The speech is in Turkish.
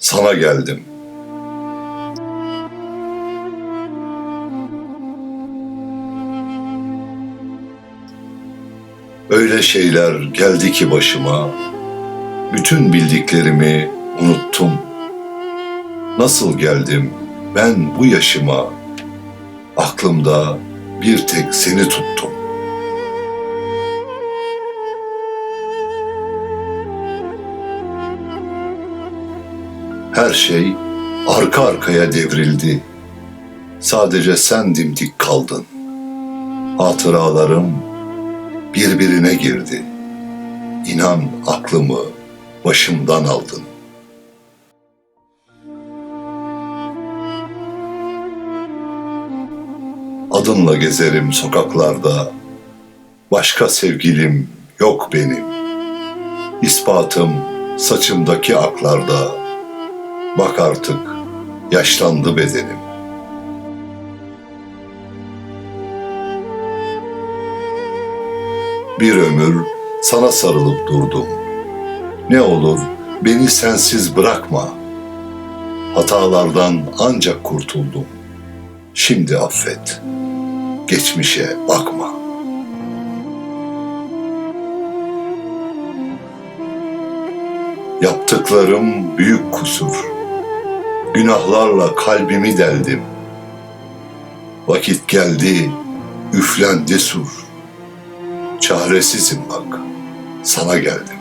sana geldim. Öyle şeyler geldi ki başıma, bütün bildiklerimi unuttum. Nasıl geldim ben bu yaşıma, aklımda bir tek seni tuttum. Her şey arka arkaya devrildi. Sadece sen dimdik kaldın. Hatıralarım birbirine girdi. İnan aklımı başımdan aldın. Adınla gezerim sokaklarda. Başka sevgilim yok benim. İspatım saçımdaki aklarda. Bak artık yaşlandı bedenim. Bir ömür sana sarılıp durdum. Ne olur beni sensiz bırakma. Hatalardan ancak kurtuldum. Şimdi affet. Geçmişe bakma. Yaptıklarım büyük kusur. Günahlarla kalbimi deldim. Vakit geldi, üflendi sur. Çaresizim bak, sana geldim.